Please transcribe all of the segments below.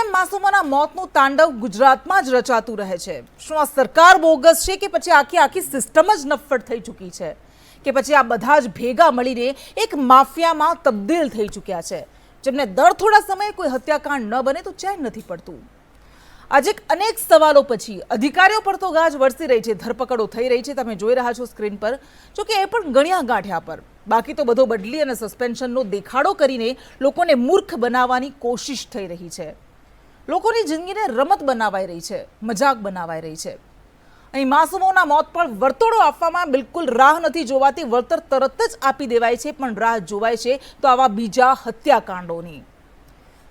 કેમ માસૂમોના મોતનું તાંડવ ગુજરાતમાં જ રચાતું રહે છે? શું આ સરકાર બોગસ છે કે પછી આખી આખી સિસ્ટમ જ નફ્ફટ થઈ ચૂકી છે? કે પછી આ બધા જ ભેગા મળીને એક માફિયામાં તબદીલ થઈ ચૂક્યા છે? જેમને દર થોડા સમયે કોઈ હત્યાકાંડ ન બને તો ચેન નથી પડતું. આજે અનેક સવાલો પછી અધિકારીઓ પર તો ગાજ વરસી રહી છે, ધરપકડો થઈ રહી છે. તમે જોઈ રહ્યા છો સ્ક્રીન પર. જો કે એ પણ ગણ્યા ગાંઠ્યા પર. બાકી તો બધો બદલી અને સસ્પેન્શનનો દેખાડો કરીને લોકોને મૂર્ખ બનાવવાની કોશિશ થઈ રહી છે. લોકોની જિંદગીને રમત બનાવાઈ રહી છે, મજાક બનાવાઈ રહી છે. અહીં માસૂમોના મોત પર વર્તોળો આપવામાં બિલકુલ રાહ નથી જોવાતી, વળતર તરત જ આપી દેવાય છે, પણ રાહ જોવાય છે તો આવા બીજા હત્યાકાંડોની.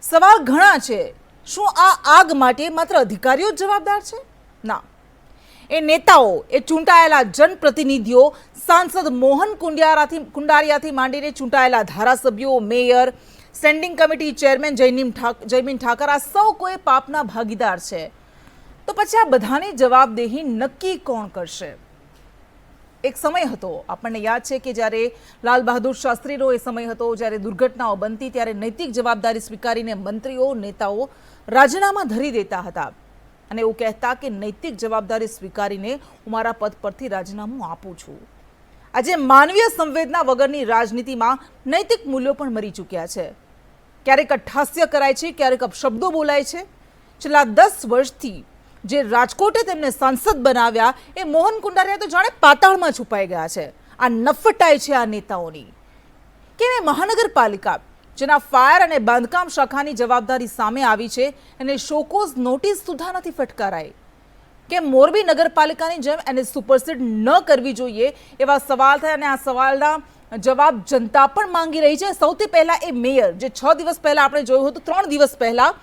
સવાલ ઘણા છે, શું આ આગ માટે માત્ર અધિકારીઓ જ જવાબદાર છે? ના. એ નેતાઓ, એ ચૂંટાયેલા જનપ્રતિનિધિઓ, સાંસદ મોહન કુંડિયારાથી, કુંડારિયાથી માંડીને ચૂંટાયેલા ધારાસભ્યો, મેયર સ્ટેન્ડિંગ કમિટી ચેરમેન જયનીમ જયમીન ઠાકર, આ સૌ કોઈ પાપના ભાગીદાર છે. તો પછી આ બધાની જવાબદેહી નક્કી કોણ કરશે? એક સમય હતો, આપણને યાદ છે કે જ્યારે લાલ બહાદુર શાસ્ત્રીનો એ સમય હતો, જ્યારે દુર્ઘટનાઓ બનતી, ત્યારે નૈતિક જવાબદારી સ્વીકારીને મંત્રીઓ, નેતાઓ રાજીનામા ધરી દેતા હતા. અને એવું કહેતા કે નૈતિક જવાબદારી સ્વીકારીને હું મારા પદ પરથી રાજીનામું આપું છું. આજે માનવીય સંવેદના વગરની રાજનીતિમાં નૈતિક મૂલ્યો પણ મરી ચૂક્યા છે. ક્યારેક અઠાસ્ય કરાય છે, ક્યારેક અપશબ્દો બોલાય છે. છેલ્લા દસ વર્ષથી જે રાજકોટે તેમને સાંસદ બનાવ્યા એ મોહન કુંડારિયા તો જાણે પાતાળમાં છુપાઈ ગયા છે. આ નફટાઈ છે આ નેતાઓની. કે મહાનગરપાલિકા જેના ફાયર અને બાંધકામ શાખાની જવાબદારી સામે આવી છે, એને શોકોઝ નોટિસ સુધા નથી ફટકારાઈ. કે મોરબી નગરપાલિકાની જેમ એને સુપરસીડ ન કરવી જોઈએ એવા સવાલ થયા અને આ સવાલના જવાબ જનતા પણ માંગી રહી છે. સૌથી પહેલાં એ મેયર, જે છ દિવસ પહેલાં આપણે જોયું હતું, ત્રણ દિવસ પહેલાં,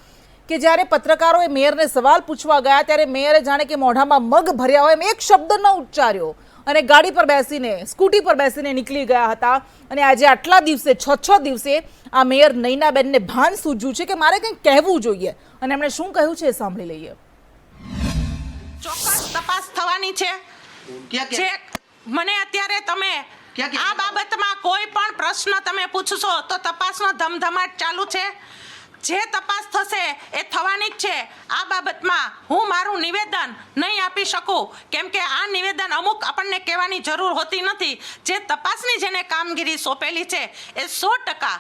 કે જ્યારે પત્રકારોએ મેયરને સવાલ પૂછવા ગયા, ત્યારે મેયરે જાણે કે મોઢામાં મગ ભર્યા હોય એમ એક શબ્દ ન ઉચ્ચાર્યો. અને ગાડી પર બેસીને, સ્કૂટી પર બેસીને નીકળી ગયા હતા. અને આજે આટલા દિવસે, છ છ દિવસે આ મેયર નૈનાબેનને ભાન સૂજ્યું છે કે મારે કંઈક કહેવું જોઈએ. અને એમણે શું કહ્યું છે એ સાંભળી લઈએ. ચોક્કસ તપાસ થવાની છે. જે મને અત્યારે તમે? આ બાબતમાં કોઈ પણ પ્રશ્ન તમે પૂછશો તો તપાસનો ધમધમાટ ચાલુ છે. જે તપાસ થશે એ થવાની જ છે. આ બાબતમાં હું મારું નિવેદન નહીં આપી શકું. કેમ કે આ નિવેદન અમુક આપણને કહેવાની જરૂર હોતી નથી. જે તપાસની જેને કામગીરી સોંપેલી છે એ સો ટકા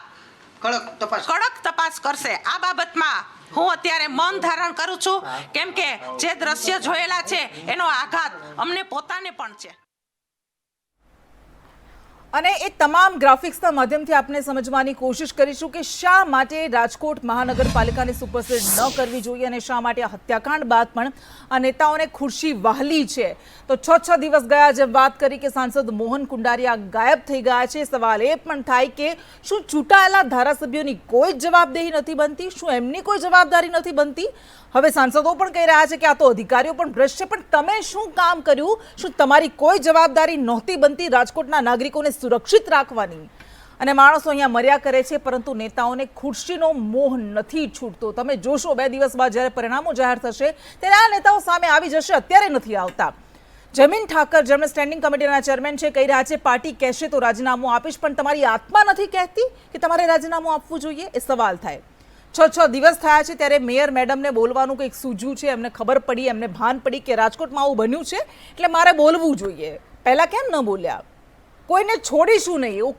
કડક તપાસ. કડક તપાસ કરશે. આ બાબતમાં હું અત્યારે મન ધારણ કરું છું કેમ કે જે દ્રશ્ય જોયેલા છે એનો આઘાત અમને પોતાને પણ છે. અને એ તમામ ગ્રાફિક્સના માધ્યમથી આપણે સમજવાની કોશિશ કરીશું કે શા માટે રાજકોટ મહાનગરપાલિકાને સુપરસીડ ન કરવી જોઈએ અને શા માટે હત્યાકાંડ બાદ પણ આ નેતાઓને ખુરશી વહાલી છે. તો છ છ દિવસ ગયા જેમ વાત કરી કે સાંસદ મોહન કુંડારિયા ગાયબ થઈ ગયા છે. સવાલ એ પણ થાય કે શું ચૂંટાયેલા ધારાસભ્યોની કોઈ જ જવાબદેહી નથી બનતી? શું એમની કોઈ જવાબદારી નથી બનતી? હવે સાંસદો પણ કહી રહ્યા છે કે આ તો અધિકારીઓ પણ ભ્રષ્ટ છે, પણ તમે શું કામ કર્યું? શું તમારી કોઈ જવાબદારી નહોતી બનતી રાજકોટના નાગરિકોને સુરક્ષિત રાખવાની? અને માણસો અહીંયા મર્યા કરે છે, પરંતુ નેતાઓને ખુરશીનો મોહ નથી છૂટતો. તમે જોશો, બે દિવસ બાદ જ્યારે પરિણામો જાહેર થશે, ત્યારે આ નેતાઓ સામે આવી જશે, અત્યારે નથી આવતા. જમીન ઠાકર, જેમણે સ્ટેન્ડિંગ કમિટીના ચેરમેન છે, કહી રહ્યા છે, પાર્ટી કહેશે તો રાજીનામું આપીશ, પણ તમારી આત્મા નથી કહેતી કે તમારે રાજીનામું આપવું જોઈએ? એ સવાલ થાય. છ છ દિવસ થયા છે ત્યારે મેયર મેડમને બોલવાનું કંઈક સૂજ્યું છે, એમને ખબર પડી, એમને ભાન પડી કે રાજકોટમાં આવું બન્યું છે? એટલે મારે બોલવું જોઈએ. પહેલાં કેમ ન બોલ્યા? કોઈને છોડીશું નહીં, એવું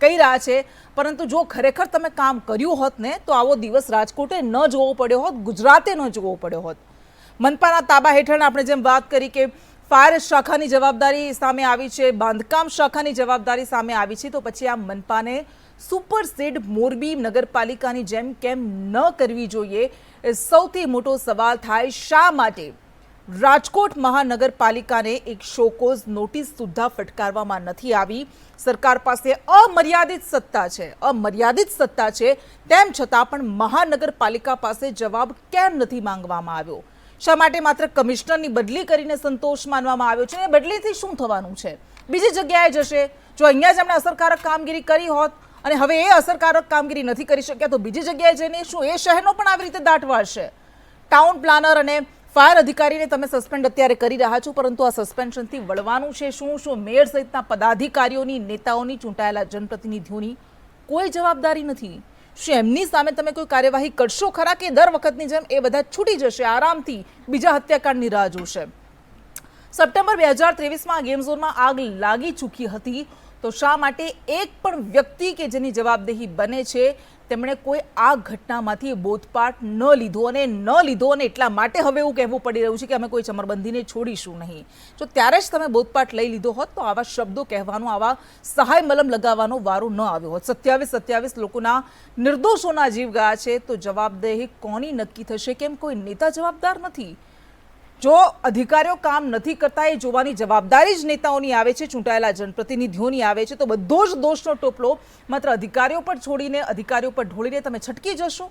કહી રહ્યા છે. પરંતુ જો ખરેખર તમે કામ કર્યું હોત ને, તો આવો દિવસ રાજકોટે ન જોવો પડ્યો હોત, ગુજરાતે ન જોવો પડ્યો હોત. મનપાના તાબા હેઠળ આપણે જેમ વાત કરી કે ફાયર શાખાની જવાબદારી સામે આવી છે, બાંધકામ શાખાની જવાબદારી સામે આવી છે, તો પછી આ મનપાને સુપરસીડ મોરબી નગરપાલિકાની જેમ કેમ ન કરવી જોઈએ એ સૌથી મોટો સવાલ થાય શા માટે? રાજકોટ મહાનગરપાલિકાને એક શોકોઝ નોટિસ સુદ્ધા ફટકારવામાં નથી આવી. સરકાર પાસે અમર્યાદિત સત્તા છે, અમર્યાદિત સત્તા છે. તેમ છતાં પણ મહાનગરપાલિકા પાસે જવાબ કેમ નથી માંગવામાં આવ્યો? શા માટે માત્ર કમિશનરની બદલી કરીને સંતોષ માનવામાં આવ્યો છે? અને બદલીથી શું થવાનું છે? બીજી જગ્યાએ જશે. જો અહીંયા જ એમણે અસરકારક કામગીરી કરી હોત અને હવે એ અસરકારક કામગીરી નથી કરી શક્યા તો બીજી જગ્યાએ જઈને શું એ શહેરનો પણ આવી રીતે દાટ વાળશે? ટાઉન પ્લાનર અને ફાયર અધિકારીને તમે સસ્પેન્ડ અત્યારે કરી રહ્યા છો, પરંતુ આ સસ્પેન્શનથી વળવાનું છે. શું શું મેયર સહિતના પદાધિકારીઓની, નેતાઓની, ચૂંટાયેલા જનપ્રતિનિધિઓની કોઈ જવાબદારી નથી? શું એમની સામે તમે કોઈ કાર્યવાહી કરશો ખરા કે દર વખતની જેમ એ બધા છૂટી જશે, આરામથી બીજા હત્યાકાંડની રાહ જોશે? સપ્ટેમ્બર બે હજાર ત્રેવીસમાં ગેમ ઝોનમાં આગ લાગી ચૂકી હતી. તો શા માટે એક પણ વ્યક્તિ કે જેની જવાબદેહી બને છે, તેમણે કોઈ આ ઘટનામાંથી બોધપાઠ ન લીધો અને ન લીધો અને એટલા માટે હવે એવું કહેવું પડી રહ્યું છે કે અમે કોઈ ચમરબંધીને છોડીશું નહીં. જો ત્યારે જ તમે બોધપાઠ લઈ લીધો હોત, તો આવા શબ્દો કહેવાનો, આવા સહાય મલમ લગાવવાનો વારો ન આવ્યો હોત. સત્યાવીસ સત્યાવીસ લોકોના નિર્દોષોના જીવ ગયા છે, તો જવાબદેહી કોની નક્કી થશે? કેમ કોઈ નેતા જવાબદાર નથી? જો અધિકારીઓ કામ નથી કરતા, એ જોવાની જવાબદારી જ નેતાઓની આવે છે, ચૂંટાયેલા જનપ્રતિનિધિઓની આવે છે. તો બધો જ દોષનો ટોપલો માત્ર અધિકારીઓ પર છોડીને, અધિકારીઓ પર ઢોળીને તમે છટકી જશો?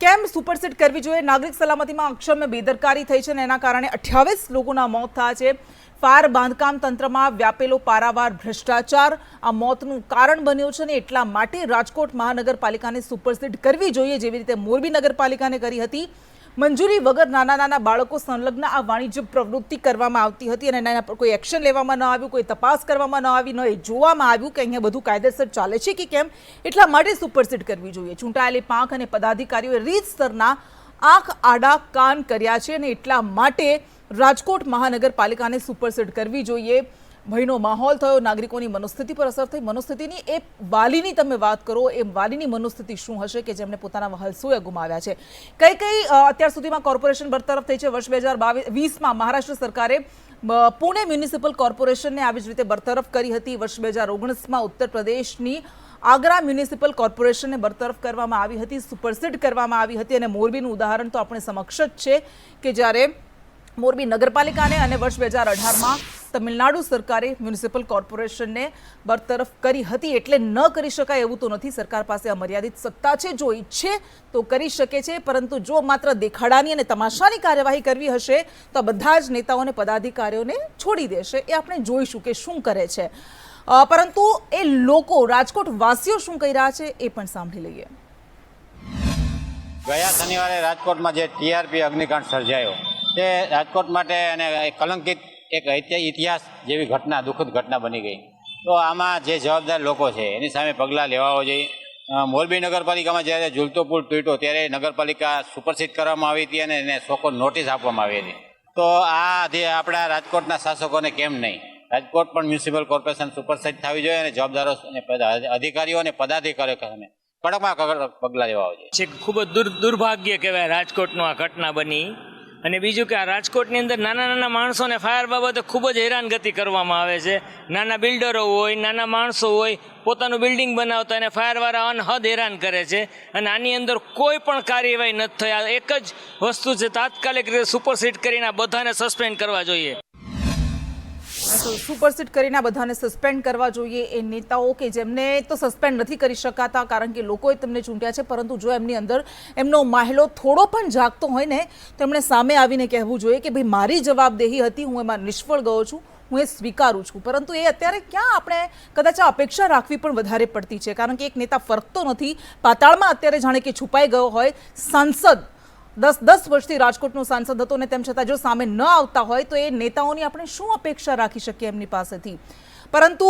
કેમ સુપરસીડ કરવી જોઈએ? નાગરિક સલામતીમાં અક્ષમ્ય બેદરકારી થઈ છે અને એના કારણે અઠ્યાવીસ લોકોના મોત થયા છે. ફાર બાંધકામ તંત્રમાં વ્યાપેલો પારાવાર ભ્રષ્ટાચાર આ મોતનું કારણ બન્યું છે અને એટલા માટે રાજકોટ મહાનગરપાલિકાને સુપરસીડ કરવી જોઈએ, જેવી રીતે મોરબી નગરપાલિકાને કરી હતી. મંજૂરી વગર નાના નાના બાળકો સંલગ્ન આ વાણિજ્ય પ્રવૃત્તિ કરવામાં આવતી હતી અને એના પર કોઈ એક્શન લેવામાં ન આવ્યું, કોઈ તપાસ કરવામાં ન આવી, ન એ જોવામાં આવ્યું કે અહીંયા બધું કાયદેસર ચાલે છે કે કેમ? એટલા માટે સુપરસીડ કરવી જોઈએ. ચૂંટાયેલી પાંખ અને પદાધિકારીઓએ રીતસરના આંખ, આડા, કાન કર્યા છે અને એટલા માટે રાજકોટ મહાનગરપાલિકાને સુપરસીડ કરવી જોઈએ. ભયનો માહોલ થયો, નાગરિકોની મનોસ્થિતિ પર અસર થઈ. મનોસ્થિતિની એ વાલીની તમે વાત કરો, એ વાલીની મનોસ્થિતિ શું હશે કે જેમને પોતાના વહલસોએ ગુમાવ્યા છે? કઈ કઈ અત્યાર સુધીમાં કોર્પોરેશન બરતરફ થઈ છે? વર્ષ બે હજાર વીસમાં મહારાષ્ટ્ર સરકારે પુણે મ્યુનિસિપલ કોર્પોરેશનને આવી જ રીતે બરતરફ કરી હતી. વર્ષ બે હજાર ઓગણીસમાં ઉત્તર પ્રદેશની આગ્રા મ્યુનિસિપલ કોર્પોરેશનને બરતરફ કરવામાં આવી હતી, સુપરસીડ કરવામાં આવી હતી અને મોરબીનું ઉદાહરણ તો આપણે સમક્ષ જ છે કે જ્યારે મોરબી નગરપાલિકાને અને વર્ષ બે હજાર અઢારમાં તમિલનાડુ સરકારે મ્યુનિસિપલ કોર્પોરેશનને બરતરફ કરી હતી એટલે ન કરી શકાય એવું તો નથી. સરકાર પાસે અમર્યાદિત સત્તા છે, જો ઈચ્છે તો કરી શકે છે, પરંતુ જો માત્ર દેખાડાની અને તમાશાની કાર્યવાહી કરવી હશે, તો બધા જ નેતાઓને, પદાધિકારીઓને છોડી દેશે. એ આપણે જોઈશું કે શું કરે છે. પરંતુ એ લોકો રાજકોટ વાસીઓ શું કહી રહ્યા છે એ પણ સાંભળી લઈએ. ગયા શનિવારે રાજકોટમાં જે ટીઆરપી અગ્નિકાંડ સર્જાયો તે રાજકોટ માટે અને કલંકિત એક ઇતિહાસ જેવી ઘટના, દુઃખદ ઘટના બની ગઈ. તો આમાં જે જવાબદાર લોકો છે, એની સામે પગલાં લેવા જોઈએ. મોરબી નગરપાલિકામાં જ્યારે ઝૂલતો પુલ તૂટ્યો, ત્યારે નગરપાલિકા સુપરસીડ કરવામાં આવી હતી અને એને સોકો નોટિસ આપવામાં આવી હતી. તો આ જે આપણા રાજકોટના શાસકોને કેમ નહીં? રાજકોટ પણ મ્યુનિસિપલ કોર્પોરેશન સુપરસીડ થવી જોઈએ અને જવાબદારો અધિકારીઓ અને પદાધિકારીઓ કડકમાં પગલાં લેવા જોઈએ. ખૂબ જ દુર, દુર્ભાગ્ય કહેવાય રાજકોટનું આ ઘટના બની. અને બીજું કે આ રાજકોટની અંદર નાના નાના માણસોને ફાયર બાબતે ખૂબ જ હેરાનગતિ કરવામાં આવે છે. નાના બિલ્ડરો હોય, નાના માણસો હોય, પોતાનું બિલ્ડિંગ બનાવતા અને ફાયરવાળા અનહદ હેરાન કરે છે. અને આની અંદર કોઈ પણ કાર્યવાહી નથી થઈ એક જ વસ્તુ છે, તાત્કાલિક રીતે સુપરસીટ કરીને આ બધાને સસ્પેન્ડ કરવા જોઈએ. સુપરસીડ કરીને આ બધાને સસ્પેન્ડ કરવા જોઈએ એ નેતાઓ કે જેમને તો સસ્પેન્ડ નથી કરી શકાતા, કારણ કે લોકોએ તેમને ચૂંટ્યા છે, પરંતુ જો એમની અંદર એમનો માહેલો થોડો પણ જાગતો હોય ને, તો એમણે સામે આવીને કહેવું જોઈએ કે ભાઈ, મારી જવાબદેહી હતી, હું એમાં નિષ્ફળ ગયો છું, હું એ સ્વીકારું છું. પરંતુ એ અત્યારે ક્યાં આપણે કદાચ અપેક્ષા રાખવી પણ વધારે પડતી છે, કારણ કે એક નેતા ફરકતો નથી, પાતાળમાં અત્યારે જાણે કે છુપાઈ ગયો હોય, સાંસદ દસ દસ વર્ષથી રાજકોટનો સાંસદ હતો અને તેમ છતાં જો સામે ન આવતા હોય તો એ નેતાઓની આપણે શું અપેક્ષા રાખી શકીએ એમની પાસેથી? પરંતુ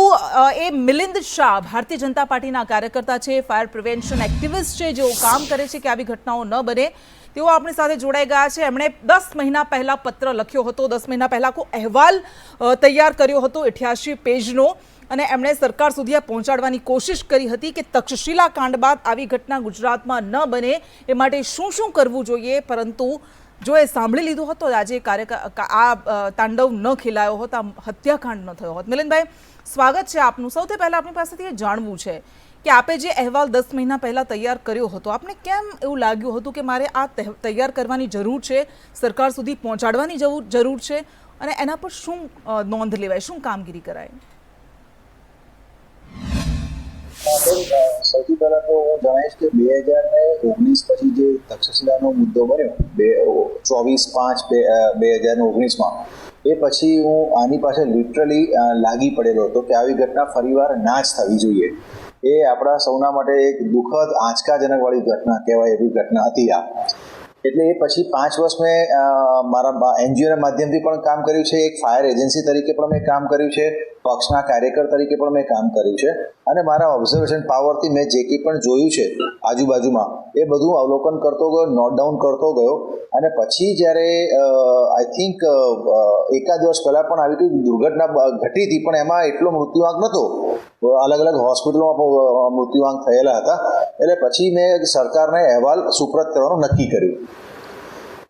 એ મિલિંદ શાહ ભારતીય જનતા પાર્ટીના કાર્યકર્તા છે, ફાયર પ્રિવેન્શન એક્ટિવિસ્ટ છે, જેઓ કામ કરે છે કે આવી ઘટનાઓ ન બને, તેઓ આપણી સાથે જોડાઈ ગયા છે. એમણે દસ મહિના પહેલાં પત્ર લખ્યો હતો, દસ મહિના પહેલાં કોઈ અહેવાલ તૈયાર કર્યો હતો, અઠ્યાસી પેજનો. અને એમણે સરકાર સુધી આ પહોંચાડવાની કોશિશ કરી હતી કે તક્ષશિલા કાંડ બાદ આવી ઘટના ગુજરાતમાં ન બને એ માટે શું શું કરવું જોઈએ, પરંતુ જો એ સાંભળી લીધું હોત આજે કાર્ય આ તાંડવ ન ખેલાયો હોત આ હત્યાકાંડ ન થયો હોત. મિલનભાઈ સ્વાગત છે આપનું. સૌથી પહેલાં આપણી પાસેથી એ જાણવું છે કે આપે જે અહેવાલ દસ મહિના પહેલાં તૈયાર કર્યો હતો, આપને કેમ એવું લાગ્યું હતું કે મારે આ તૈયાર કરવાની જરૂર છે, સરકાર સુધી પહોંચાડવાની જરૂર છે, અને એના પર શું નોંધ લેવાય, શું કામગીરી કરાય? સૌથી પહેલા તો હું જણાવીશ કે બે હજાર ને ઓગણીસ પછી જે તક્ષશિલાનો મુદ્દો બન્યો, બે ચોવીસ પાંચ બે હજાર ઓગણીસમાં, એ પછી હું આની પાસે લિટરલી લાગી પડેલો હતો કે આવી ઘટના ફરીવાર ના જ થવી જોઈએ. એ આપણા સૌના માટે એક દુઃખદ, આંચકાજનક વાળી ઘટના કહેવાય એવી ઘટના હતી આ. એટલે એ પછી પાંચ વર્ષ મેં મારા એનજીઓના માધ્યમથી પણ કામ કર્યું છે. એક ફાયર એજન્સી તરીકે પણ મેં કામ કર્યું છે. પક્ષના કાર્યકર તરીકે પણ મેં કામ કર્યું છે. અને મારા ઓબ્ઝર્વેશન પાવરથી મેં જે કંઈ પણ જોયું છે આજુબાજુમાં, એ બધું અવલોકન કરતો ગયો નોટ ડાઉન કરતો ગયો. અને પછી જ્યારે આઈ થિંક એકાદ વર્ષ પહેલાં પણ આવી કોઈ દુર્ઘટના ઘટી હતી, પણ એમાં એટલો મૃત્યુઆંક નહોતો અલગ અલગ હોસ્પિટલોમાં મૃત્યુઆંક થયેલા હતા. એટલે પછી મેં સરકારને અહેવાલ સુપ્રત કરવાનું નક્કી કર્યું.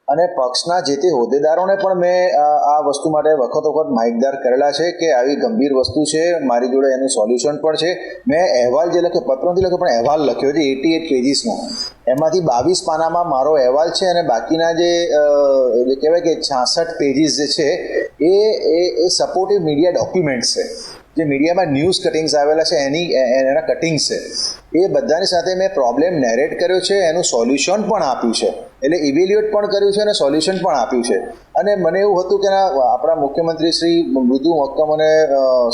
અને પક્ષના જે તે હોદ્દેદારોને પણ મેં આ વસ્તુ માટે વખત વખત માહિતગાર કરેલા છે કે આવી ગંભીર વસ્તુ છે, મારી જોડે એનું સોલ્યુશન પણ છે. મેં અહેવાલ જે લખ્યો પત્ર નથી લખ્યો પણ અહેવાલ લખ્યો છે, એટી એટ પેજીસનો એમાંથી બાવીસ પાનામાં મારો અહેવાલ છે અને બાકીના જે જે કહેવાય કે છાસઠ પેજીસ જે છે, એ એ સપોર્ટિવ મીડિયા ડોક્યુમેન્ટ્સ છે. જે મીડિયામાં ન્યૂઝ કટિંગ્સ આવેલા છે, એની એના કટિંગ્સ છે. એ બધાની સાથે મેં પ્રોબ્લેમ નેરેટ કર્યો છે, એનું સોલ્યુશન પણ આપ્યું છે. એટલે ઇવેલ્યુએટ પણ કર્યું છે અને સોલ્યુશન પણ આપ્યું છે. અને મને એવું હતું કે ના, આપણા મુખ્યમંત્રી શ્રી મૃદુ મક્કમ અને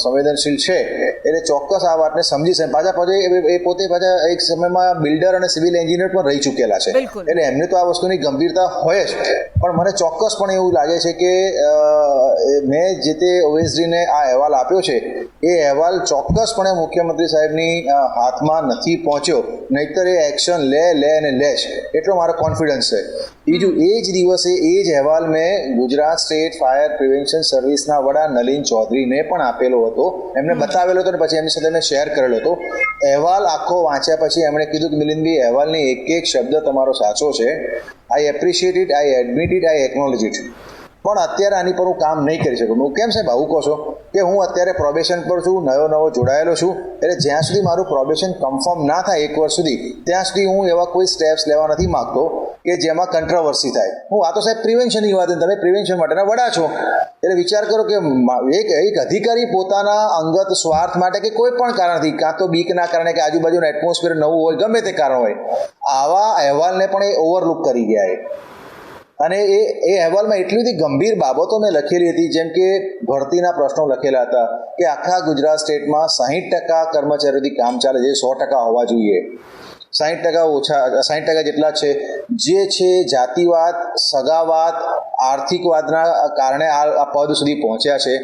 સંવેદનશીલ છે એટલે ચોક્કસ આ વાતને સમજી છે પાછા પછી એ- પોતે પાછા એક સમયમાં બિલ્ડર અને સિવિલ એન્જિનિયર પણ રહી ચૂકેલા છે. એટલે એમને તો આ વસ્તુની ગંભીરતા હોય જ. પણ મને ચોક્કસ પણ એવું લાગે છે કે મેં જે તે ઓએસડીને આ અહેવાલ આપ્યો છે એ અહેવાલ ચોક્કસપણે મુખ્યમંત્રી સાહેબની હાથમાં નથી પહોંચ્યો. નહીતર એ એક્શન લે લે અને લે એટલો મારો કોન્ફિડન્સ છે. બીજું એ જ દિવસે એ જ અહેવાલ મેં ગુજરાત સ્ટેટ ફાયર પ્રિવેન્શન સર્વિસના વડા નલિન ચૌધરીને પણ આપેલો હતો. એમને બતાવેલો હતો ને પછી એમની સાથે મેં શેર કરેલો હતો. અહેવાલ આખો વાંચ્યા પછી એમણે કીધું કે મિલિંદભાઈ અહેવાલની એક એક શબ્દ તમારો સાચો છે. I appreciate it I admit it I acknowledge it પણ અત્યારે આની પર હું કામ નહીં કરી શકું. હું કેમ સાહેબ આવું કહો છો? કે હું અત્યારે પ્રોબેશન પર છું નવો નવો જોડાયેલો છું. એટલે જ્યાં સુધી મારું પ્રોબેશન કન્ફર્મ ના થાય એક વર્ષ સુધી ત્યાં સુધી હું એવા કોઈ સ્ટેપ્સ લેવા નથી માગતો. કે જેમાં કંટ્રોવર્સી થાય. હું આ તો સાહેબ પ્રિવેન્શનની વાત. તમે પ્રિવેન્શન માટેના વડા છો. એટલે વિચાર કરો કે એક એક અધિકારી પોતાના અંગત સ્વાર્થ માટે કે કોઈ પણ કારણથી, કાં તો બીકના કારણે કે આજુબાજુનું એટમોસ્ફિયર નવું હોય, ગમે તે કારણ હોય, આવા અહેવાલને પણ એ ઓવરલુક કરી ગયા એ. અને એ એ અહેવાલમાં એટલી બધી ગંભીર બાબતો મેં લખેલી હતી, જેમ કે ભરતીના પ્રશ્નો લખેલા હતા કે આખા ગુજરાત સ્ટેટમાં સાહીઠ ટકા કર્મચારીઓથી કામ ચાલે છે, સો ટકા હોવા જોઈએ. સાહીઠ ટકા ઓછા, સાહીઠ ટકા જેટલા છે. જે છે જાતિવાદ, સગાવાદ, આર્થિકવાદના કારણે આ પદ સુધી પહોંચ્યા છે.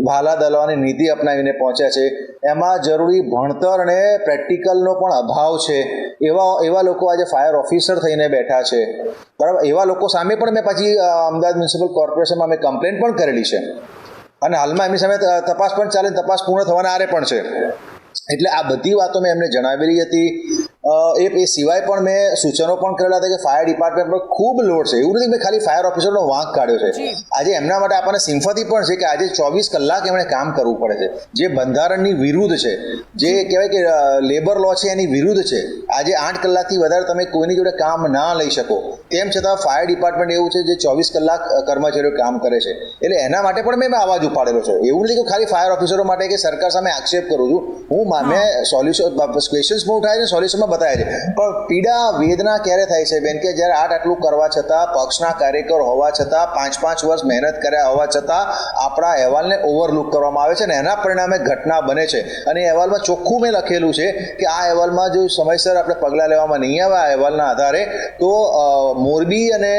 ભાલા દલાવાની નીતિ અપનાવીને પહોંચ્યા છે. એમાં જરૂરી ભણતર અને પ્રેક્ટિકલનો પણ અભાવ છે. એવા એવા લોકો આજે ફાયર ઓફિસર થઈને બેઠા છે. બરાબર? એવા લોકો સામે પણ મેં પછી અમદાવાદ મ્યુનિસિપલ કોર્પોરેશનમાં મેં કમ્પ્લેન પણ કરેલી છે. અને હાલમાં એમની સામે તપાસ પણ ચાલે તપાસ પૂર્ણ થવાના આરે પણ છે. એટલે આ બધી વાતો મેં એમને જણાવેલી હતી. એ એ સિવાય પણ મેં સૂચનો પણ કરેલા હતા કે ફાયર ડિપાર્ટમેન્ટ પર ખૂબ લોડ છે. એવું નથી મેં ખાલી ફાયર ઓફિસરનો વાંક કાઢ્યો છે. આજે એમના માટે આપણને સિમ્ફતી પણ છે કે આજે ચોવીસ કલાક એમણે કામ કરવું પડે છે. જે બંધારણની વિરુદ્ધ છે જે કહેવાય કે લેબર લો છે એની વિરુદ્ધ છે. આજે આઠ કલાકથી વધારે તમે કોઈની જોડે કામ ના લઈ શકો. તેમ છતાં ફાયર ડિપાર્ટમેન્ટ એવું છે જે ચોવીસ કલાક કર્મચારીઓ કામ કરે છે. એટલે એના માટે પણ મેં અવાજ ઉપાડેલો છે. એવું નથી કે ખાલી ફાયર ઓફિસરો માટે કે સરકાર સામે આક્ષેપ કરું છું. હું મા- સોલ્યુશન ક્વેશ્ચન્સ પણ ઉઠાય છે સોલ્યુશનમાં બતાવ્યા છે. પણ પીડા વેદના ક્યારે થાય છે? બેન કે જ્યારે આટ આટલું કરવા છતાં, પક્ષના કાર્યકર હોવા છતાં, પાંચ પાંચ વર્ષ મહેનત કર્યા હોવા છતાં, આપણા અહેવાલને ઓવરલુક કરવામાં આવે છે અને એના પરિણામે ઘટના બને છે. અને અહેવાલમાં ચોખ્ખું મેં લખેલું છે કે આ અહેવાલમાં જો સમયસર આપણે પગલાં લેવામાં નહીં આવે આ અહેવાલના આધારે, તો મોરબી અને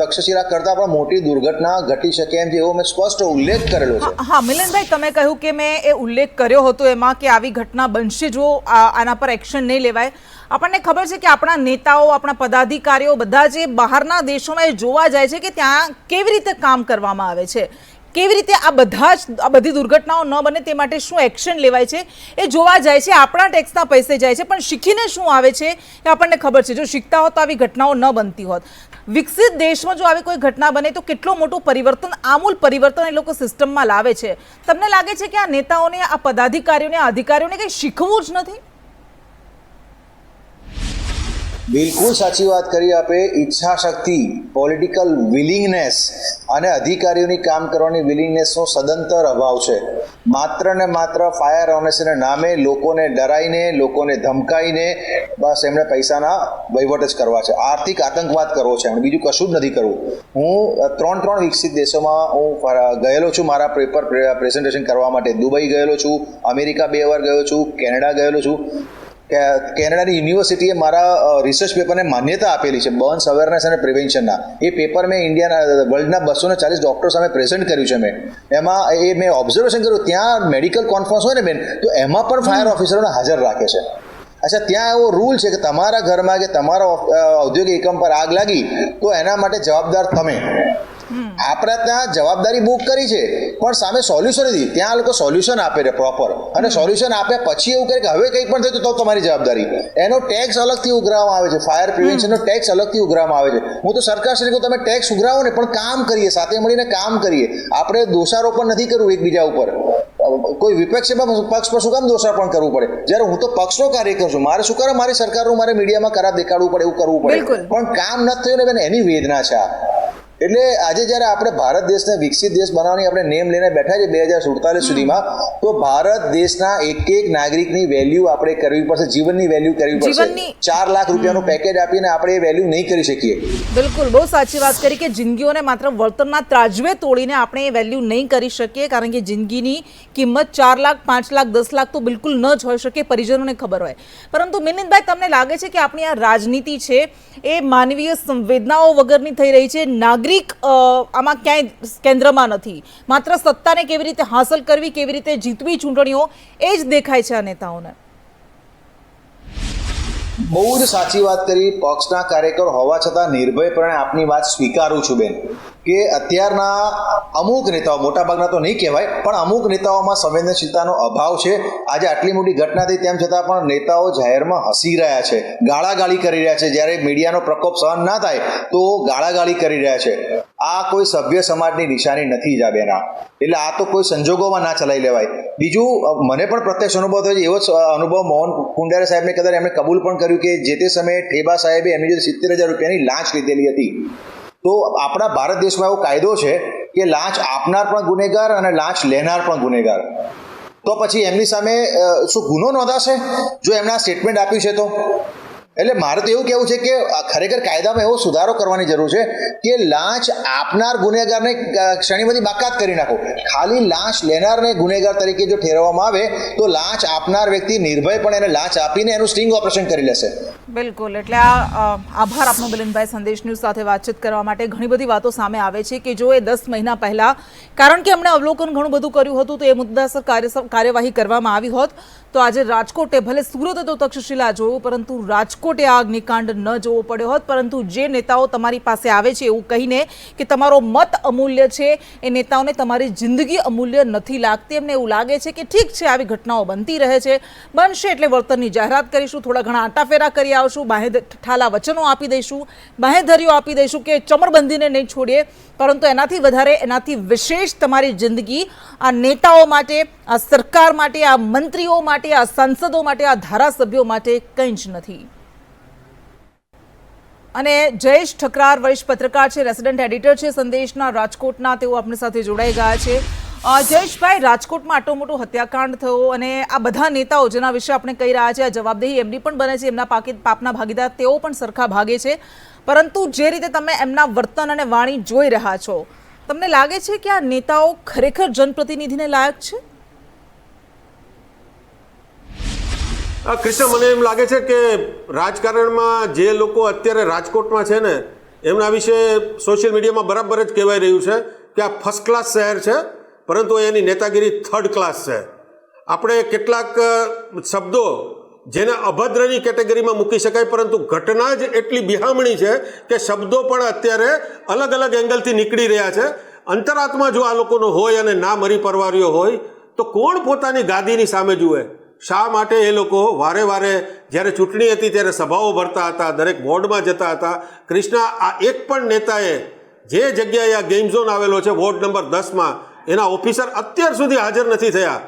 તક્ષશિલા કરતાં પણ મોટી દુર્ઘટના ઘટી શકે એમ એવો મેં સ્પષ્ટ ઉલ્લેખ કરેલો છે. હા મિલનભાઈ, તમે કહ્યું કે મેં એ ઉલ્લેખ કર્યો હતો એમાં કે આવી ઘટના બનશે જો આના પર એક્શન નહીં લેવાય. આપણને ખબર છે કે આપણા નેતાઓ, આપણા પદાધિકારીઓ બધા જે બહારના દેશોમાં એ જોવા જાય છે કે ત્યાં કેવી રીતે કામ કરવામાં આવે છે. કેવી રીતે આ બધા જ, આ બધી દુર્ઘટનાઓ ન બને તે માટે શું એક્શન લેવાય છે એ જોવા જાય છે. આપણા ટેક્સના પૈસે જાય છે. પણ શીખીને શું આવે છે એ આપણને ખબર છે. જો શીખતા હોત તો આવી ઘટનાઓ ન બનતી હોત. વિકસિત દેશમાં જો આવી કોઈ ઘટના બને તો કેટલું મોટું પરિવર્તન, આમૂલ પરિવર્તન એ લોકો સિસ્ટમમાં લાવે છે. તમને લાગે છે કે આ નેતાઓને, આ પદાધિકારીઓને, આ અધિકારીઓને કંઈ શીખવું જ નથી? બિલકુલ સાચી વાત કરી આપે. ઈચ્છા શક્તિ પોલિટિકલ વિલિંગનેસ અને અધિકારીઓની કામ કરવાની વિલિંગનેસનો સદંતર અભાવ છે. માત્ર ને માત્ર ફાયર ઓનેસને નામે લોકોને ડરાઈને, લોકોને ધમકાઈને બસ એમણે પૈસાના વહીવટ જ કરવા છે. આર્થિક આતંકવાદ કરવો છે એમણે. બીજું કશું જ નથી કરવું. હું ત્રણ ત્રણ વિકસિત દેશોમાં હું ગયેલો છું મારા પેપર પ્રેઝન્ટેશન કરવા માટે. દુબઈ ગયેલો છું, અમેરિકા બે વાર ગયો છું, કેનેડા ગયેલો છું. કે કેનેડાની યુનિવર્સિટીએ મારા રિસર્ચ પેપરને માન્યતા આપેલી છે બર્ન્સ અવેરનેસ અને પ્રિવેન્શનના એ પેપર મેં ઇન્ડિયાના વર્લ્ડના બસો ને ચાલીસ ડૉક્ટર સામે પ્રેઝન્ટ કર્યું છે મેં. એમાં એ મેં ઓબ્ઝર્વેશન કર્યું ત્યાં મેડિકલ કોન્ફરન્સ હોય ને બેન તો એમાં પણ ફાયર ઓફિસરોને હાજર રાખે છે. અચ્છા ત્યાં એવો રૂલ છે કે તમારા ઘરમાં કે તમારા ઔદ્યોગિક એકમ પર આગ લાગી તો એના માટે જવાબદાર તમે. આપણે ત્યાં જવાબદારી બુક કરી છે પણ સામે સોલ્યુશન નથી. ત્યાં લોકો સોલ્યુશન આપે છે પ્રોપર અને સોલ્યુશન આપ્યા પછી એવું કરે કે હવે કંઈ પણ થયું તો તમારી જવાબદારી. એનો ટેક્સ અલગથી ઉઘરાવવામાં આવે છે. ફાયર પ્રિવેન્શનનો ટેક્સ અલગથી ઉઘરાવવામાં આવે છે. હું તો સરકાર શ્રી તમે ટેક્સ ઉઘરાવો ને પણ કામ કરીએ સાથે મળીને કામ કરીએ. આપણે દોષારોપણ નથી કરવું એકબીજા ઉપર. કોઈ વિપક્ષ પક્ષ પર શું કામ દોષારોપણ કરવું પડે? જ્યારે હું તો પક્ષનો કાર્યકર છું. મારે શું કરે મારી સરકારનું મારે મીડિયામાં ખરાબ દેખાડવું પડે એવું કરવું પડે. પણ કામ નથી થયું ને એની વેદના છે આ. એટલે આજે જ્યારે આપણે ભારત દેશને વિકસિત દેશ બનાવવાની આપણે નેમ લઈને બેઠા છે બે હજાર સુડતાલીસ સુધીમાં તો ભારત દેશના એક એક નાગરિકની વેલ્યુ આપણે કરવી પડશે જીવનની વેલ્યુ કરવી પડશે. ચાર લાખ રૂપિયાનું પેકેજ આપીને આપણે એ વેલ્યુ નહીં કરી શકીએ. બિલકુલ બહુ સાચી વાત કરી કે જિંદગીઓને માત્ર વળતરના ત્રાજવે તોડીને આપણે એ વેલ્યુ નહીં કરી શકીએ કારણ કે જિંદગીની કિંમત ચાર લાખ પાંચ લાખ દસ લાખ તો બિલકુલ ન જ હોઈ શકે પરિજનોને ખબર હોય. પરંતુ મિનિતભાઈ તમને લાગે છે કે આપણી આ રાજનીતિ છે એ માનવીય સંવેદનાઓ વગરની થઈ રહી છે નાગરિક અ, આમાં ક્યાંય કેન્દ્રમાં નથી. માત્ર સત્તાને કેવી રીતે હાંસલ કરવી કેવી રીતે જીતવી ચૂંટણીઓ એ જ દેખાય છે આ નેતાઓને. બહુ જ સાચી વાત કરી. પક્ષના કાર્યકર હોવા છતાં નિર્ભયપણે આપની વાત સ્વીકારું છું બેન. કે અત્યારના અમુક નેતાઓ, મોટાભાગના તો નહીં કહેવાય, પણ અમુક નેતાઓમાં સંવેદનશીલતાનો અભાવ છે. આજે આટલી મોટી ઘટના થઈ તેમ છતાં પણ નેતાઓ જાહેરમાં હસી રહ્યા છે, ગાળાગાળી કરી રહ્યા છે. જ્યારે મીડિયાનો પ્રકોપ સહન ના થાય તો ગાળાગાળી કરી રહ્યા છે. આ કોઈ સભ્ય સમાજની નિશાની નથી જ આ બેના. એટલે આ તો કોઈ સંજોગોમાં ના ચલાવી લેવાય. બીજું મને પણ પ્રત્યક્ષ અનુભવ થયો છે, એવો અનુભવ મોહન કુંડારે સાહેબને કદાચ એમણે કબૂલ પણ કર્યું કે જે તે સમયે ઠેબા સાહેબે એમની જે સિત્તેર હજાર રૂપિયાની લાંચ લીધેલી હતી તો આપણા ભારત દેશમાં એવો કાયદો છે કે લાંચ આપનાર પણ ગુનેગાર અને લાંચ લેનાર પણ ગુનેગાર. તો પછી એમની સામે શું ગુનો નોંધાશે? જો એમના સ્ટેટમેન્ટ આપ્યું છે તો? એટલે મારે તો એવું કહેવું છે કે ખરેખર કાયદામાં એવો સુધારો કરવાની જરૂર છે કે લાંચ આપનાર ગુનેગારને અ, ક્ષણીમાંથી બાકાત કરી નાખો. ખાલી લાંચ લેનારને ગુનેગાર તરીકે જો ઠેરવવામાં આવે તો લાંચ આપનાર વ્યક્તિ નિર્ભય પણ એને લાંચ આપીને એનું સ્ટિંગ ઓપરેશન કરી લેશે. બિલકુલ. એટલે આ આભાર આપનો બિલિનભાઈ સંદેશ ન્યૂઝ સાથે વાતચીત કરવા માટે. ઘણી બધી વાતો સામે આવે છે કે જો એ દસ મહિના પહેલાં કારણ કે એમણે અવલોકન ઘણું બધું કર્યું હતું તો એ મુદ્દાસર કાર્ય કાર્યવાહી કરવામાં આવી હોત. તો આજે રાજકોટે ભલે સુરતે તો તક્ષશિલા જોયું, પરંતુ રાજકોટે આ અગ્નિકાંડ ન જોવો પડ્યો હોત. પરંતુ જે નેતાઓ તમારી પાસે આવે છે એવું કહીને કે તમારો મત અમૂલ્ય છે, એ નેતાઓને તમારી જિંદગી અમૂલ્ય નથી લાગતી. એમને એવું લાગે છે કે ઠીક છે, આવી ઘટનાઓ બનતી રહે છે. બનશે એટલે વળતરની જાહેરાત કરીશું. થોડા ઘણા આટાફેરા કરી આવશું. બાહે ઠાલા વચનો આપી દઈશું. બાહેધરીઓ આપી દઈશું કે ચમરબંધીને નહીં છોડીએ. પરંતુ એનાથી વધારે, એનાથી વિશેષ તમારી જિંદગી આ નેતાઓ માટે, આ સરકાર માટે, આ મંત્રીઓ માટે આ સાંસદો માટે, આ ધારાસભ્યો માટે કંઈ જ નથી. અને જયેશ ઠકરાર વરિષ્ઠ પત્રકાર છે, રેસિડેન્ટ એડિટર છે, સંદેશના રાજકોટના તેઓ આપણી સાથે જોડાઈ ગયા છે. જયેશભાઈ, રાજકોટમાં આટલો મોટો હત્યાકાંડ થયો અને આ બધા નેતાઓ જેના વિશે આપણે કહી રહ્યા છે આ જવાબદેહી એમની પણ બને છે, એમના પાકી, પાપના ભાગીદાર તેઓ પણ સરખા ભાગે છે. પરંતુ જે રીતે તમે એમના વર્તન અને વાણી જોઈ રહ્યા છો, તમને લાગે છે કે આ નેતાઓ ખરેખર જનપ્રતિનિધિને લાયક છે? કૃષ્ણ, મને એમ લાગે છે કે રાજકારણમાં જે લોકો અત્યારે રાજકોટમાં છે ને, એમના વિશે સોશિયલ મીડિયામાં બરાબર જ કહેવાય રહ્યું છે કે આ ફર્સ્ટ ક્લાસ શહેર છે, પરંતુ એની નેતાગીરી થર્ડ ક્લાસ છે. આપણે કેટલાક શબ્દો જેને અભદ્રની કેટેગરીમાં મૂકી શકાય, પરંતુ ઘટના જ એટલી બિહામણી છે કે શબ્દો પણ અત્યારે અલગ અલગ એંગલથી નીકળી રહ્યા છે. અંતરાત્મા જો આ લોકોનો હોય અને ના મરી પરવાર્યો હોય, તો કોણ પોતાની ગાદીની સામે જુએ? શા માટે એ લોકો વારે વારે જ્યારે ચૂંટણી હતી ત્યારે સભાઓ ભરતા હતા, દરેક વોર્ડમાં જતા હતા. કૃષ્ણા, આ એક પણ નેતાએ જે જગ્યાએ આ ગેમ ઝોન આવેલો છે, વોર્ડ નંબર દસમાં, એના ઓફિસર અત્યાર સુધી હાજર નથી થયા.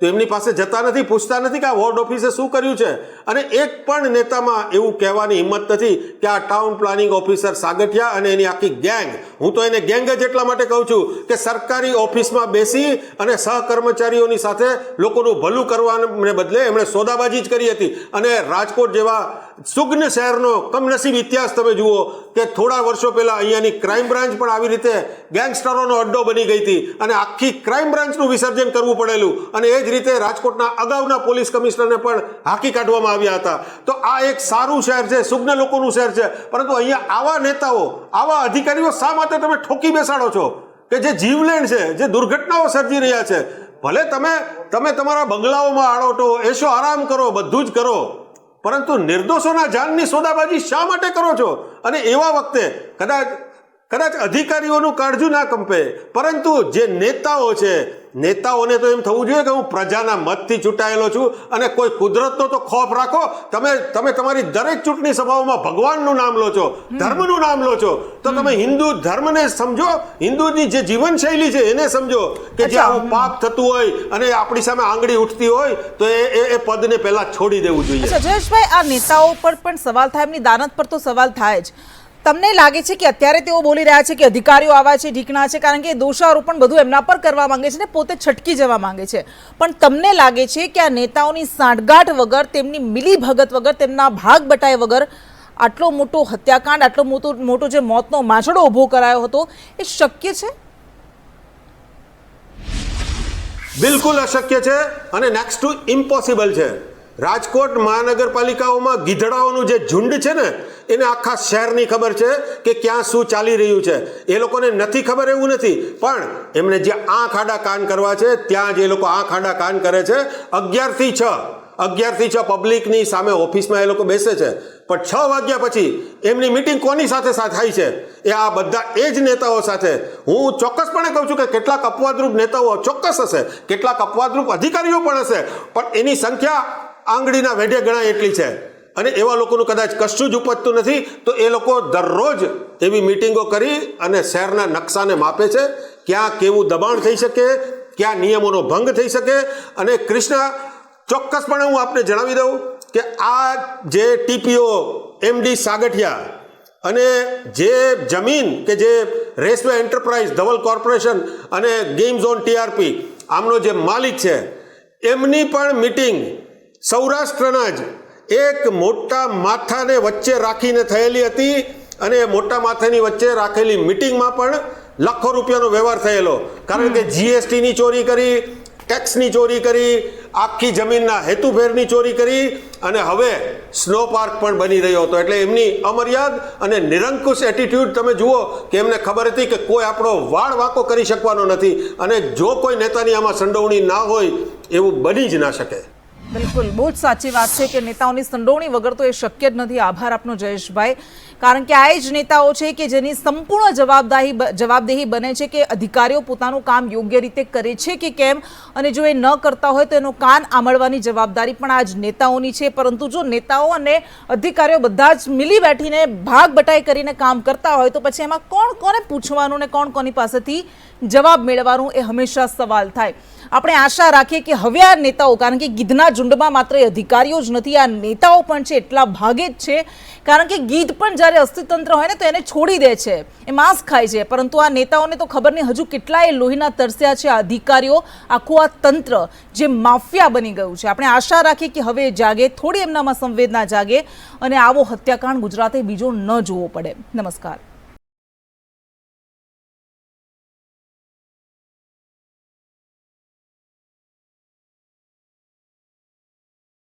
તો એમની પાસે જતા નથી, પૂછતા નથી કે આ વોર્ડ ઓફિસે શું કર્યું છે. અને એક પણ નેતામાં એવું કહેવાની હિંમત નથી કે આ ટાઉન પ્લાનિંગ ઓફિસર સાગઠિયા અને એની આખી ગેંગ, હું તો એને ગેંગ જ એટલા માટે કહું છું કે સરકારી ઓફિસમાં બેસી અને સહકર્મચારીઓની સાથે લોકોનું ભલું કરવાને બદલે એમણે સોદાબાજી જ કરી હતી. અને રાજકોટ જેવા સુગ્ન શહેરનો કમનસીબ ઇતિહાસ તમે જુઓ કે થોડા વર્ષો પહેલાં અહીંયાની ક્રાઇમ બ્રાન્ચ પણ આવી રીતે ગેંગસ્ટરોનો અડ્ડો બની ગઈ હતી અને આખી ક્રાઇમ બ્રાન્ચનું વિસર્જન કરવું પડેલું. અને એ જ રીતે રાજકોટના અગાઉના પોલીસ કમિશનરને પણ હાંકી કાઢવામાં આવ્યા હતા. તો આ એક સારું શહેર છે, સુગ્ન લોકોનું શહેર છે. પરંતુ અહીંયા આવા નેતાઓ, આવા અધિકારીઓ શા માટે તમે ઠોકી બેસાડો છો? કે જે જીવલેણ છે, જે દુર્ઘટનાઓ સર્જી રહ્યા છે. ભલે તમે તમે તમારા બંગલાઓમાં આડોટો એશો આરામ કરો, બધું જ કરો. પરંતુ નિર્દોષોના જાનની સોદાબાજી શા માટે કરો છો? અને એવા વખતે કદાચ કદાચ અધિકારીઓનું કાળજું ના કંપે, પરંતુ જે નેતાઓ છે નેતાઓને તો એમ થવું જોઈએ કે હું પ્રજાના મતથી ચૂંટાયેલો છું અને કોઈ કુદરતનો તો ખોફ રાખો. તમે તમે તમારી દરેક ચૂંટણી સભાઓમાં ભગવાનનું નામ લો છો ધર્મનું નામ લો છો. તો તમે હિન્દુ ધર્મને સમજો. હિન્દુની જે જીવનશૈલી છે એને સમજો કે જે આવું પાપ થતું હોય અને આપણી સામે આંગળી ઉઠતી હોય તો એ એ- પદને પહેલા છોડી દેવું જોઈએ. જયેશભાઈ આ નેતાઓ પર પણ સવાલ થાય એમની દાનત પર તો સવાલ થાય જ. તમને લાગે છે કે અત્યારે તેઓ બોલી રહ્યા છે કે અધિકારીઓ આવા છે, ઢીકણા છે, કારણ કે દોષારોપણ બધું એમના પર કરવા માંગે છે ને પોતે છટકી જવા માંગે છે. પણ તમને લાગે છે કે આ નેતાઓની સાંઠગાંઠ વગર, તેમની મિલી ભગત વગર, તેમના ભાગ બટાય વગર આટલો મોટો હત્યાકાંડ, આટલો મોટો મોટો જે મોતનો માછડો ઊભો કરાયો હતો, એ શક્ય છે? બિલકુલ અશક્ય છે અને નેક્સ્ટ ટુ ઇમ્પોસિબલ છે. રાજકોટ મહાનગરપાલિકાઓમાં ગીધડાઓનું જે ઝુંડ છે ને, એને આખા શહેરની ખબર છે કે ક્યાં શું ચાલી રહ્યું છે. એ લોકોને નથી ખબર એવું નથી, પણ એમને જે આંખ આડા કાન કરવા છે, ત્યાં જ લોકો આંખ આડા કાન કરે છે. અગિયારથી છ અગિયારથી છ પબ્લિકની સામે ઓફિસમાં એ લોકો બેસે છે. પણ છ વાગ્યા પછી એમની મિટિંગ કોની સાથે સાથે થાય છે? એ આ બધા એ જ નેતાઓ સાથે. હું ચોક્કસપણે કહું છું કે કેટલાક અપવાદરૂપ નેતાઓ ચોક્કસ હશે, કેટલાક અપવાદરૂપ અધિકારીઓ પણ હશે, પણ એની સંખ્યા આંગળીના વેઢે ગણાય એટલી છે. અને એવા લોકોનું કદાચ કશું જ ઉપજતું નથી, તો એ લોકો દરરોજ એવી મિટિંગો કરી અને શહેરના નકશાને માપે છે ક્યાં કેવું દબાણ થઈ શકે, ક્યાં નિયમોનો ભંગ થઈ શકે. અને કૃષ્ણ, ચોક્કસપણે હું આપને જણાવી દઉં કે આ જે ટીપીઓ એમડી સાગઠિયા અને જે જમીન કે જે રેસવે એન્ટરપ્રાઇઝ, ધવલ કોર્પોરેશન અને ગેમ ઝોન ટીઆરપી, આમનો જે માલિક છે, એમની પણ મિટિંગ સૌરાષ્ટ્રના જ એક મોટા માથાને વચ્ચે રાખીને થયેલી હતી અને એ મોટા માથાની વચ્ચે રાખેલી મિટિંગમાં પણ લાખો રૂપિયાનો વ્યવહાર થયેલો. કારણ કે જીએસટીની ચોરી કરી ટેક્સની ચોરી કરી આખી જમીનના હેતુભેરની ચોરી કરી અને હવે સ્નો પાર્ક પણ બની રહ્યો હતો. એટલે એમની અમર્યાદ અને નિરંકુશ એટીટ્યુડ તમે જુઓ કે એમને ખબર હતી કે કોઈ આપણો વાળ વાંકો કરી શકવાનો નથી અને જો કોઈ નેતાની આમાં સંડોવણી ના હોય એવું બની જ ના શકે. બિલકુલ, બહુ જ સાચી વાત છે કે નેતાઓની સંડોવણી વગર તો એ શક્ય જ નથી. આભાર આપનો જયેશભાઈ. કારણ કે આ જ નેતાઓ છે કે જેની સંપૂર્ણ જવાબદારી જવાબદેહી બને છે કે અધિકારીઓ પોતાનું કામ યોગ્ય રીતે કરે છે કે કેમ? અને જો એ ન કરતા હોય તો એનો કાન આમળવાની જવાબદારી પણ આ જ નેતાઓની છે. પરંતુ જો નેતાઓ અને અધિકારીઓ બધા જ મિલી બેઠીને ભાગ બટાઈ કરીને કામ કરતા હોય તો પછી એમાં કોણ કોને પૂછવાનું ને કોણ કોની પાસેથી જવાબ મેળવવાનું એ હંમેશા સવાલ થાય. આપણે આશા રાખીએ કે હવે આ નેતાઓ, કારણ કે ગીધના ઝુંડમાં માત્ર અધિકારીઓ જ નથી, આ નેતાઓ પણ છે, એટલા ભાગે જ છે. કારણ કે ગીધ પણ જ્યારે અસ્થિતંત્ર હોય ને, તો એને છોડી દે છે, એ માંસ ખાય છે. પરંતુ આ નેતાઓને તો ખબર નહીં, હજુ કેટલાય લોહીના તરસ્યા છે આ અધિકારીઓ. આખું આ તંત્ર જે માફિયા બની ગયું છે. આપણે આશા રાખીએ કે હવે જાગે, થોડી એમનામાં સંવેદના જાગે અને આવો હત્યાકાંડ ગુજરાતે બીજો ન જોવો પડે. નમસ્કાર.